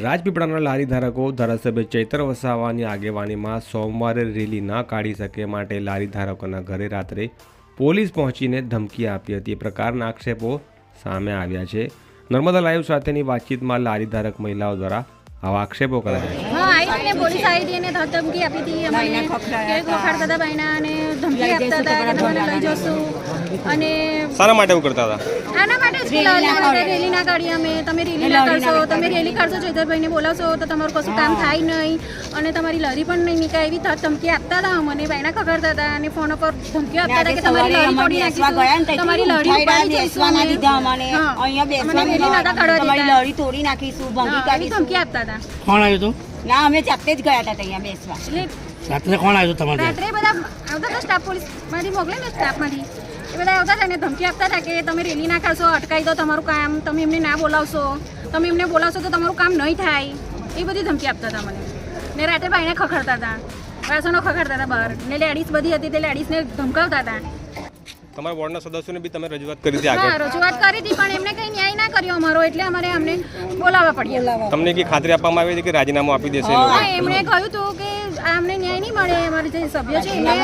રાજપીપળાના લારી ધારકો ધારાસભ્ય ચૈતર વસાવાની આગેવાનીમાં સોમવારે રેલી ના કાઢી શકે માટે લારી ધારકોના ઘરે રાત્રે પોલીસ પહોંચીને ધમકી આપી હતી. એ પ્રકારના આક્ષેપો સામે આવ્યા છે. નર્મદા લાઈવ સાથેની વાતચીતમાં લારી ધારક મહિલાઓ દ્વારા આવા આક્ષેપો કરાયા છે. હા આવી ને પોલીસ આવી હતી અને ધમકી આપી હતી. અમને કે ખોખાડતા હતા. ભાઈના અને ધમકી આપતા હતા કે તમને લઈ જશું. અને શાના માટે એવું કરતા હતા? આના માટે જ કે લારી માટે રેલી ના કાઢીએ અમે તમે રેલી ના કાઢશો તમે રેલી કાઢશો જયધરભાઈને બોલાવશો તો તમારું કશું કામ થાય નહીં. અને તમારી લરી પણ નહીં નીકળે એવી ધમકી આપતા હતા અમને બહેના ખગડતા હતા અને ફોન ઉપર ધમકી આપતા હતા કે તમારી લરી તોડી નાખીશું તમારી લરી ઉપાડી જઈશું અમે. દીધા અમને. અહીંયા બેસવા રેલી નતા કાઢવા તમારી દીધા. લડી તોડી નાખીશું ભંગી કાઢી ધમકી આપતા હતા. કોણ આવ્યું હતું ના અમે જાતે જ ગયા હતા ત્યાં બેસવા. રાત્રે કોણ આવ્યું તમારે રાત્રે બધા આવતા હતા સ્ટાફ પોલીસમાંથી મોકલે ને સ્ટાફમાંથી એ બધા આવતા હતા ને ધમકી આપતા હતા કે તમે રેલી ના ખાશો અટકાવી દો તમારું કામ તમે એમને ના બોલાવશો તમે એમને બોલાવશો તો તમારું કામ નહીં થાય. એ બધી ધમકી આપતા હતા મને. ને રાત્રે ભાઈને ખખડતા હતા. વાસણો ખખડતા હતા બહાર. ને લેડીઝ બધી હતી તે લેડીઝને ધમકાવતા હતા. તમારા વોર્ડના સદસ્યોને બી તમે રજૂઆત કરી હતી હા રજૂઆત કરી હતી પણ એમને કંઈ કર્યો અમારો એટલે અમારે અમને બોલાવવા પડ્યા. તમને કે ખાતરી આપવામાં આવી હતી કે રાજીનામું આપી દેશે એમણે કહ્યું હતું કે અમને ન્યાય નહીં મળે અમારે જે સભ્ય છે એમણે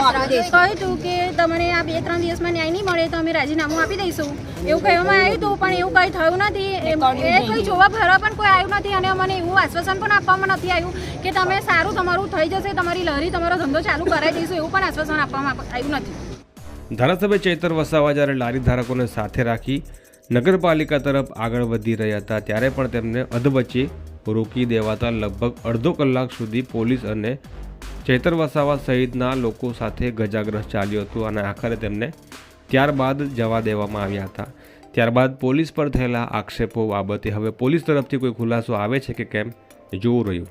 કહ્યું હતું કે તમને આ બે ત્રણ દિવસમાં ન્યાય નહીં મળે તો અમે રાજીનામું આપી દઈશું. એવું કહેવામાં આવ્યું હતું પણ એવું કંઈ થયું નથી. એ એ કોઈ જોવા ફરવા પણ કોઈ આવ્યું નથી અને અમને એવું આશ્વાસન પણ આપવામાં નથી આવ્યું કે તમે સારું તમારું થઈ જશે તમારી લહેરી તમારો ધંધો ચાલુ કરાવી દઈશું એવું પણ આશ્વાસન આપવામાં આવ્યું નથી. ધારાસભ્ય ચૈતર વસાવા જ્યારે લારી ધારકોને સાથે રાખી નગરપાલિકા તરફ આગળ વધી રહ્યા હતા, ત્યારે પણ તેમને અધવચ્ચે રોકી દેવાતા લગભગ અડધો કલાક સુધી પોલીસ અને ચૈતર વસાવા સહિતના લોકો સાથે ગજાગ્રહ ચાલ્યું હતું અને આખરે તેમને ત્યારબાદ જવા દેવામાં આવ્યા હતા. ત્યારબાદ પોલીસ પર થયેલા આક્ષેપો બાબતે હવે પોલીસ તરફથી કોઈ ખુલાસો આવે છે કે કેમ? જોવું રહ્યું.